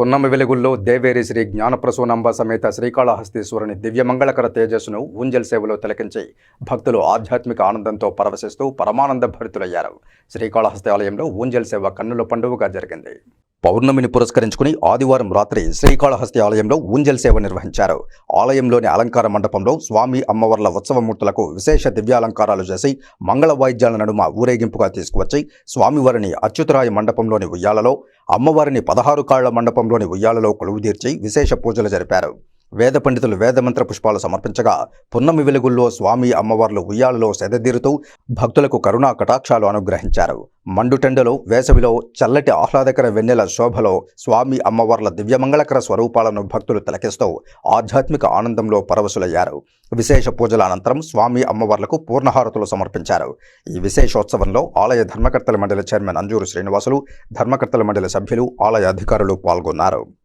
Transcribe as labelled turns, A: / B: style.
A: పున్నమి వెలుగుల్లో దేవేరి శ్రీ జ్ఞానప్రసూనంబ సమేత శ్రీకాళహస్తీశ్వరుని దివ్యమంగళకర తేజస్సును ఊంజల్ సేవలో తిలకించి భక్తులు ఆధ్యాత్మిక ఆనందంతో పరవశిస్తూ పరమానంద భరితులయ్యారు. శ్రీకాళహస్తి ఆలయంలో ఊంజల్ సేవ కన్నుల పండుగగా జరిగింది. పౌర్ణమిని పురస్కరించుకుని ఆదివారం రాత్రి శ్రీకాళహస్తి ఆలయంలో ఊంజల్ సేవ నిర్వహించారు. ఆలయంలోని అలంకార మండపంలో స్వామి అమ్మవార్ల ఉత్సవమూర్తులకు విశేష దివ్యాలంకారాలు చేసి మంగళ వాయిద్యాల నడుమ ఊరేగింపుగా తీసుకువచ్చి స్వామివారిని అచ్యుతరాయ మండపంలోని ఉయ్యాలలో అమ్మవారిని పదహారు కాళ్ళ మండపంలోని ఉయ్యాలలో కొలువుదీర్చి విశేష పూజలు జరిపారు. వేద పండితులు వేదమంత్ర పుష్పాలు సమర్పించగా పున్నమి వెలుగుల్లో స్వామి అమ్మవార్లు ఉయ్యాలలో సెదదీరుతూ భక్తులకు కరుణా కటాక్షాలు అనుగ్రహించారు. మండుటెండలో వేసవిలో చల్లటి ఆహ్లాదకర వెన్నెల శోభలో స్వామి అమ్మవార్ల దివ్యమంగళకర స్వరూపాలను భక్తులు తిలకిస్తూ ఆధ్యాత్మిక ఆనందంలో పరవశులయ్యారు. విశేష పూజల అనంతరం స్వామి అమ్మవార్లకు పూర్ణహారతులు సమర్పించారు. ఈ విశేషోత్సవంలో ఆలయ ధర్మకర్తల మండలి చైర్మన్ అంజూరు శ్రీనివాసులు ధర్మకర్తల మండలి సభ్యులు ఆలయ అధికారులు పాల్గొన్నారు.